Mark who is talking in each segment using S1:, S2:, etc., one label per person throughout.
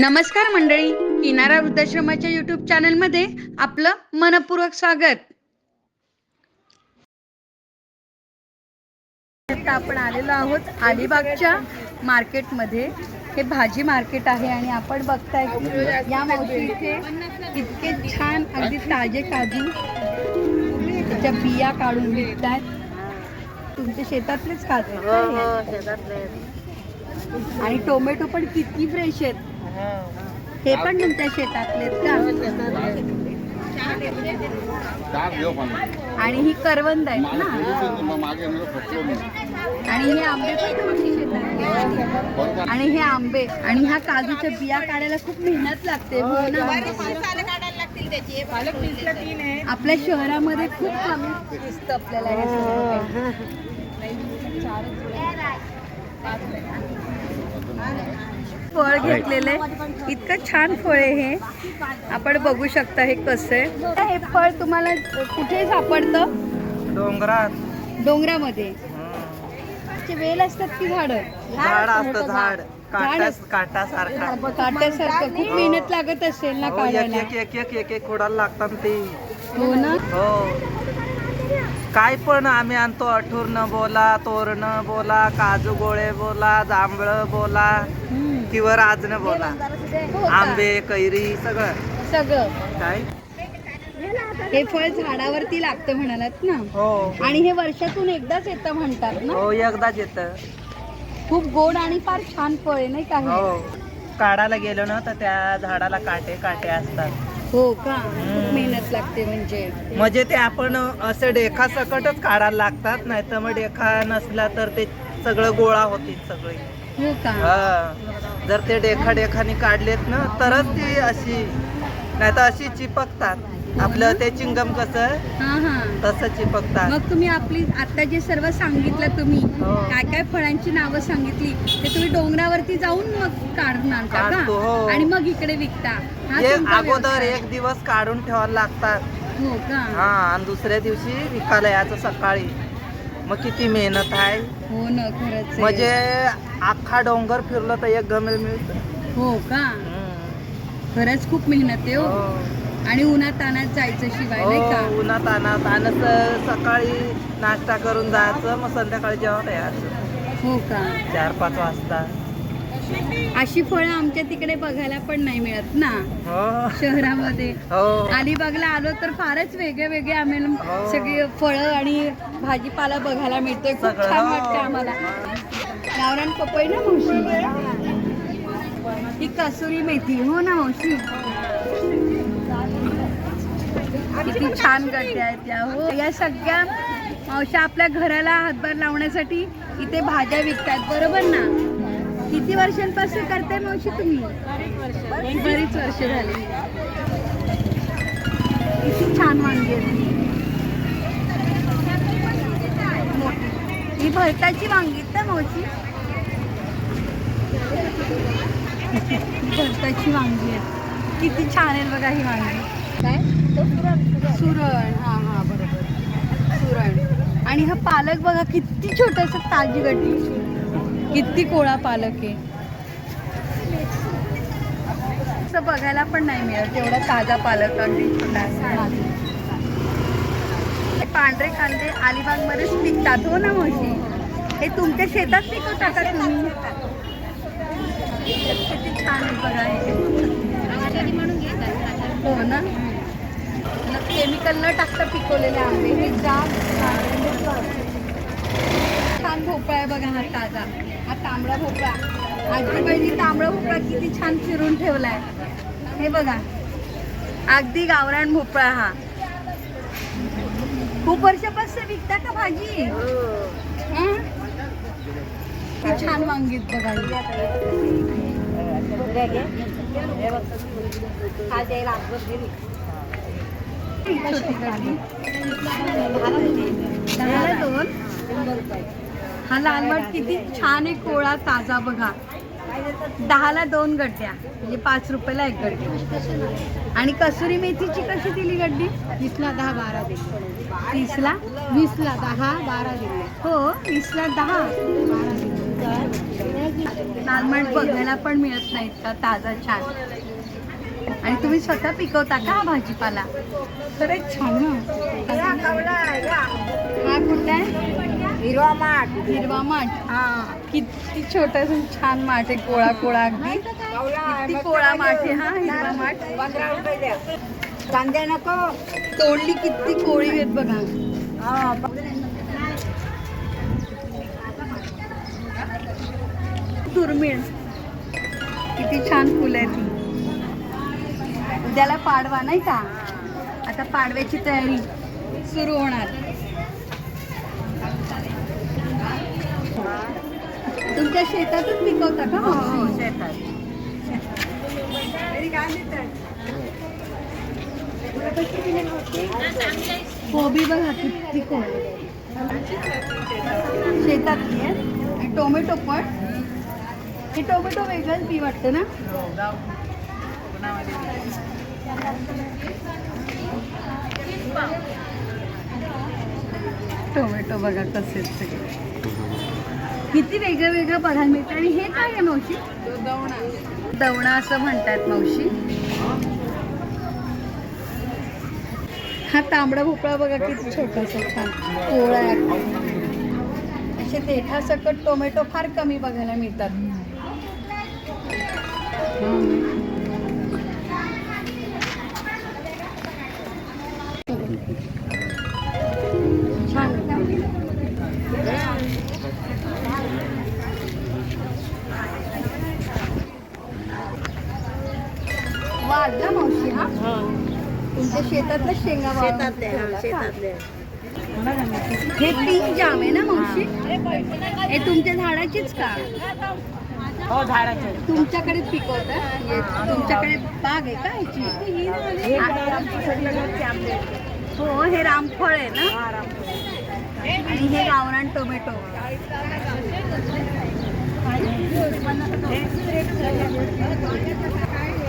S1: नमस्कार मंडळी किनारा वृद्धाश्रमाच्या युट्यूब चॅनलमध्ये आपलं मनपूर्वक स्वागत. आपण आलेलो आहोत अलिबागच्या मार्केटमध्ये. हे भाजी मार्केट आहे आणि आपण बघताय की या मावशी इथे इतके छान अगदी ताजे काजू त्याच्या बिया काढून विकतायत. तुमच्या शेतातलेच काजू
S2: हो हो
S1: आणि टोमॅटो पण किती फ्रेश आहेत. हे पण तुमच्या शेतातलेत का? आणि ही करवंद आहेत ना? आणि हे आंबे पण तुमच्या शेतात आणि हे आंबे आणि ह्या काजूच्या बिया काढायला खूप मेहनत लागते हो ना? आपल्या शहरामध्ये खूप कमी दिसत आपल्याला हे फळ घेतलेलं. आहे इतकं छान फळ आहे हे. आपण बघू शकता हे कसं. आहे हे फळ तुम्हाला कुठे सापडतं?
S3: डोंगरात.
S1: डोंगरामध्ये. वेल असतात की झाड.
S3: झाड असतं झाड.
S1: काट्यासारखं. खूप मेहनत लागत असेल ना
S3: हो, एक
S1: काढायला.
S3: एक एक एक एक खोडाला लागतात ते.
S1: हो ना?
S3: हो. काय पण आम्ही आणतो. अठूर्ण बोला तोरण बोला काजू गोळे बोला जांभळ बोला. किंवा राजनं बोला? आंबे कैरी सगळं.
S1: सगळं.
S3: काय?
S1: हे फळ झाडावरती लागतं म्हणालात ना?
S3: हो.
S1: आणि हे वर्षातून एकदाच येतं म्हणतात ना?
S3: हो एकदाच येत.
S1: खूप गोड आणि फार छान फळ आहे नाही का हे?
S3: हो. काढायला गेलो ना तर त्या झाडाला काटे काटे असतात.
S1: हो का? खूप मेहनत लागते म्हणजे.
S3: म्हणजे ते आपण असं डेखा सकटच काढायला लागतात नाही तर मग डेखा नसला तर ते सगळं गोळा होतील सगळे.
S1: हो
S3: हा. जर ते डेखा डेखानी काढलेत ना तरच ती अशी नाही तर अशी चिपकतात. आपलं ते चिंगम कसं
S1: हा हा.
S3: तसं चिपकतात.
S1: मग तुम्ही आपली आता जे सर्व सांगितलं तुम्ही
S3: हो.
S1: काय काय फळांची नावं सांगितली ते तुम्ही डोंगरावरती जाऊन मग काढून आणता
S3: काढतो, हो.
S1: आणि मग इकडे विकता. हा तुमचा
S3: अगोदर
S1: व्यवसाय.
S3: एक दिवस काढून ठेवायला लागतात.
S1: हो का?
S3: हा आणि दुसऱ्या दिवशी विकायला यायचं सकाळी. मग किती मेहनत आहे.
S1: हो ना खरंच आहे.
S3: म्हणजे अख्खा डोंगर फिरलं तर एक गमेल मिळत.
S1: हो का? खरंच खूप मेहनत आहे हो. आणि उन्हात तानात जायचं शिवाय नाही का
S3: हो उन्हात आणत आणि स- सकाळी नाश्ता करून जायचं मग संध्याकाळी जेवण यायचं
S1: हो का?
S3: चार पाच वाजता.
S1: अशी फळं आमच्या तिकडे बघायला पण नाही मिळत ना.
S3: हो.
S1: शहरामध्ये.
S3: हो.
S1: अलिबागला आलो तर फारच वेगळे वेगळे आम्हाला
S3: हो.
S1: सगळी फळं आणि भाजीपाला बघायला मिळतोय. खूप छान
S3: हो.
S1: वाटतं आम्हाला. गावरान पपई ना मावशी? ही कसुरी मेथी. हो ना मावशी? किती छान गड्ड्या आहेत त्या हो. या सगळ्या मावशी आपल्या घराला हातभार लावण्यासाठी इथे भाज्या विकतात बरोबर ना? किती वर्षांपासून करताय मावशी तुम्ही? बरीच वर्ष. झाली. किती छान वांगी ही भरताची वांगी ना मावशी? भरताची वांगी आहेत किती छान आहेत बघा ही वांगी. काय? सुरण हा हा बरोबर. सुरण आणि हा पालक बघा किती छोटासा ताजी गड्डी. किती कोळा पालक आहे. असं बघायला पण नाही मिळत एवढा ताजा पालक अगदी हे पांढरे कांदे अलिबागमध्येच पिकतात हो ना म्हशी हे तुमच्या शेतात पिकवता का तुम्ही? किती छान आहे बघा हो. ना? केमिकल न टाकता पिकवलेले आंबे. हे जाम छान भोपळा आहे बघा हा ताजा. हा तांबडा भोपळा. आजी बहिणी तांबडा भोपळा किती छान चिरून ठेवलाय. हे बघा. अगदी गावरान भोपळा हा. खूप वर्षापासून विकता का भाजी? छान वांगीत बघा. दहाला दोन. हा लाल माठ किती छान आहे कोळा ताजा बघा. दहाला दोन गड्ड्या म्हणजे पाच रुपयाला एक गड्डी. आणि कसुरी मेथीची कशी दिली गड्डी? वीसला दहा बारा दिली. तीसला? वीसला दहा बारा दिली. हो वीसला दहा. लाल माठ बघायला पण मिळत नाही इतका ताजा छान. आणि तुम्ही स्वतः पिकवता का हा भाजीपाला? खरंच छान हा कुठला आहे?
S2: हिरवा माठ.
S1: हिरवा माठ.
S2: हा.
S1: किती छोटासा छान माठ आहे कोळा कोळा अगदी. किती कोळा माठ आहे हा हिरवा माठ.
S2: पंधरा रुपये द्या. कांदे नको.
S1: तोडली किती कोळी आहेत बघा.
S2: हा.
S1: दुर्मिळ. किती छान फुलं आहे ती उद्याला पाडवा नाही का? आता पाडव्याची तयारी सुरू होणार. तुमच्या शेतातच पिकवता का?
S2: हो
S1: मावशी?
S2: शेतात.
S1: कोबी बघा किती कोबी शेतातली आहे आणि टोमॅटो पण. हे टोमॅटो वेगळंच बी वाटतं ना? टोमॅटो बघा आहेत सगळे. किती वेगळं वेगळं बघायला मिळतं आणि हे काय आहे मावशी? दवणा असं म्हणतात मावशी. हा तांबडा भोपळा बघा किती छोटासा छान. पोळा असे देठा सकट टोमॅटो फार कमी बघायला मिळतात. छान वाढला मावशी हा? तुमच्या शेतातल्या शेंगा वाळवून
S2: शेतातले हा
S1: ठेवला का?
S2: शेतातले
S1: हे तीन जाम आहे ना मावशी? हे तुमच्या झाडाचीच का?
S2: हो झाडाचे.
S1: तुमच्याकडे पिकवतात हे तुमच्याकडे बाग आहे का ह्याची हो हे रामफळ आहे ना? आणि हे गावरान टोमॅटो.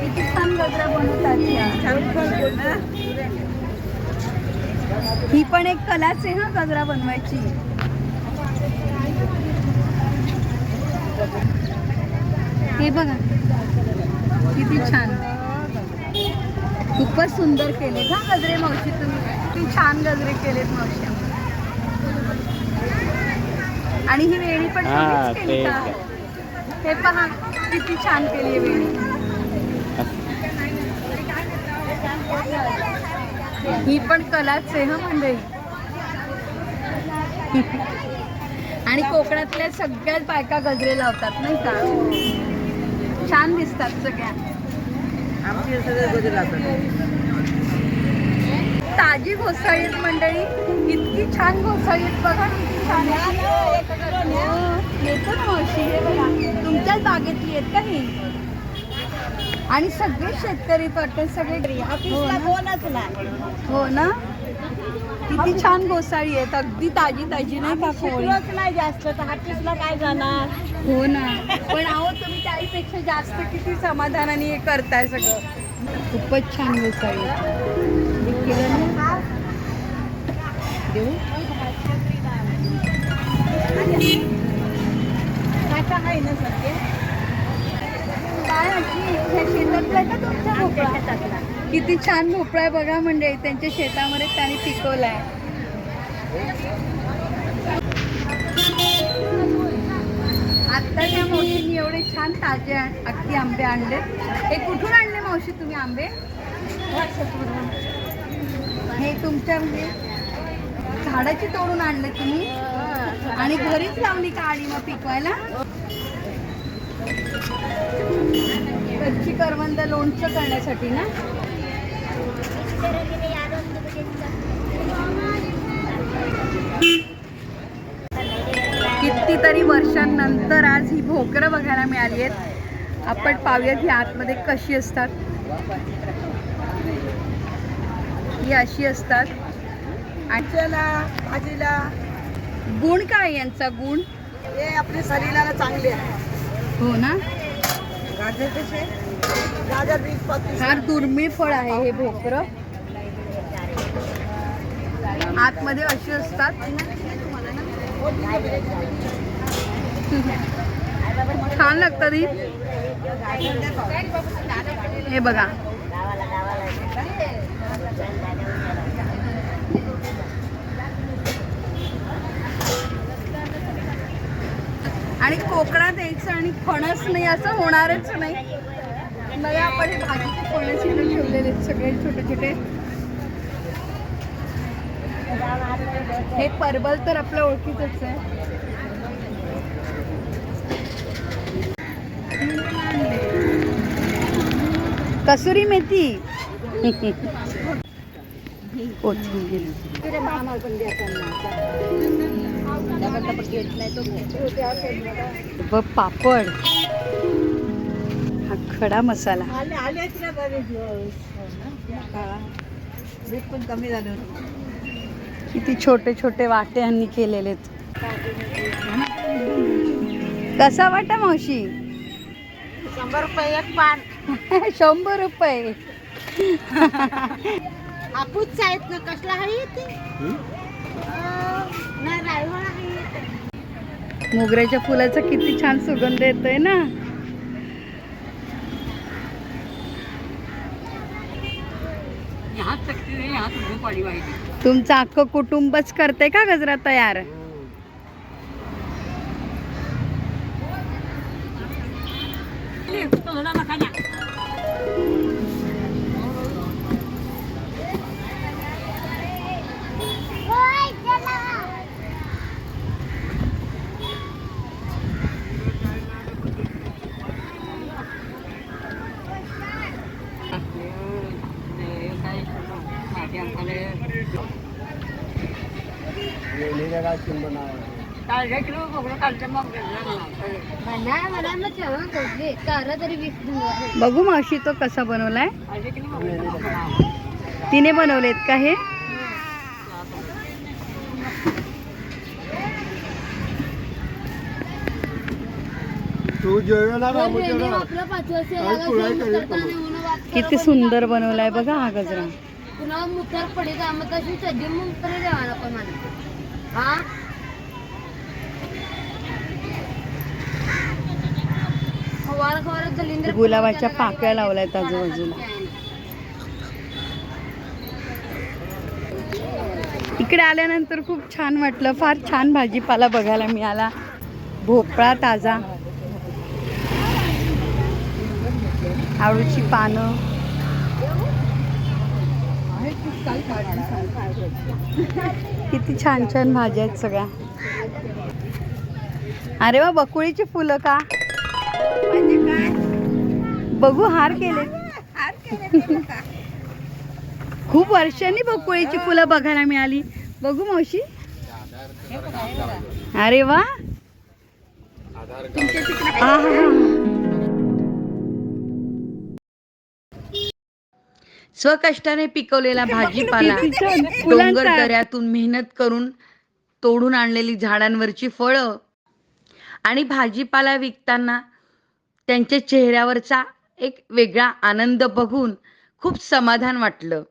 S1: किती छान गजरा बनवतात. ही पण एक कलाच आहे हा गजरा बनवायची. हे बघा किती छान. खूपच सुंदर केले हा गजरे मावशी तुम्ही. किती छान गजरे केलेत मावशी. आणि ही वेणी पण केली का? हे पहा किती छान केली आहे वेणी. ही पण कलाच आहे हा मंडळी. आणि कोकणातल्या सगळ्याच बायका गजरे लावतात नाही का? छान दिसतात सगळ्या.
S2: आमचे सगळे गजर लागतात
S1: ताजी घोसाळी मंडळी इतकी छान घोसाळी बघा किती छान. येतो ना हे बघा. तुमच्याच बागेतली आहेत का ही? आणि सगळे शेतकरी वाटतं सगळे हो?
S2: कोणच नाही
S1: हो ना किती छान घोसाळी आहेत अगदी ताजी ताजी नाही का कोळी
S2: शिकलोच नाही जास्त तर काय जाणार
S1: हो ना पण आहो तुम्ही त्याहीपेक्षा जास्त किती समाधानाने हे करताय सगळं खूपच छान. हे ना? देऊ
S2: आहे ना सध्या
S1: काय आजी ह्या शेतातला आहे का तुमच्या भोपळा? किती छान भोपळा आहे बघा म्हणजे त्यांच्या शेतामध्ये त्यांनी पिकवलाय. आत्ता त्या मावशींनी एवढे छान ताजे आण- अगदी आंबे आणले. हे कुठून आणले मावशी तुम्ही आंबे? हे तुमच्या म्हणजे झाडाची तोडून आणले तुम्ही? आणि घरीच लावली का आडी मग पिकवायला? कच्ची करवंद लोणचं करण्यासाठी ना? कितीतरी वर्षांनंतर आज ही भोकरं बघायला मिळाली आहेत. आपण पाहूयात ही आतमध्ये कशी असतात. ही अशी असतात.
S2: भाजीला
S1: गुण काय यांचा गुण?
S2: हे आपल्या शरीराला चांगले आहे.
S1: हो ना?
S2: गाजर कसे गाजर वीस पस्तीस
S1: फार दुर्मिळ फळ आहे हे भोकरं. आतमध्ये अशी असतात. छान लागतात ही. हे बघा. आणि कोकणात यायचं आणि फणस नाही असं होणारच नाही. मला आपण भाजीचे फणस इथे ठेवलेले सगळे छोटे छोटे हे परबल तर आपल्या ओळखीतच आहे. कसुरी मेथी. कोथिंबीर. व पापड. हा खडा मसाला.
S2: आले आले ना बरेच दिवस. मीठ पण कमी झालं होतं.
S1: किती छोटे छोटे वाटे यांनी केलेले कसा वाटा मावशी?
S2: शंभर रुपये एक पान.
S1: शंभर रुपये.
S2: हापूस आहेत ना कसला आहे ते नाही रायवळ आहे
S1: मोगऱ्याच्या फुलाचा किती छान सुगंध येतोय ना. तुमचं अख्खं कुटुंबच करते का गजरा तयार? बघू मावशी तो कसा बनवलाय. तिने बनवलेत का हे?
S4: तू जेवला ना
S1: किती सुंदर बनवलाय बघा हा गजरा.
S5: पुन्हा मुतर पडे का मग तशी मग तरी देवाला पण मला हा?
S1: गुलाबाच्या पाक्या लावल्यात आजूबाजूला. इकडे आल्यानंतर खूप छान वाटलं. फार छान भाजीपाला बघायला मिळाला. भोपळा ताजा. आळूची पानं. किती छान छान भाज्या आहेत सगळ्या. अरे वा बकुळीची फुलं का? बघू हार केले. खूप वर्षांनी बकुळीची फुलं बघायला मिळाली. बघू मावशी. अरे वा. स्वकष्टाने पिकवलेला भाजीपाला डोंगर दऱ्यातून मेहनत करून तोडून आणलेली झाडांवरची फळं. आणि भाजीपाला विकताना त्यांच्या चेहऱ्यावरचा एक वेगळा आनंद बघून खूप समाधान वाटलं.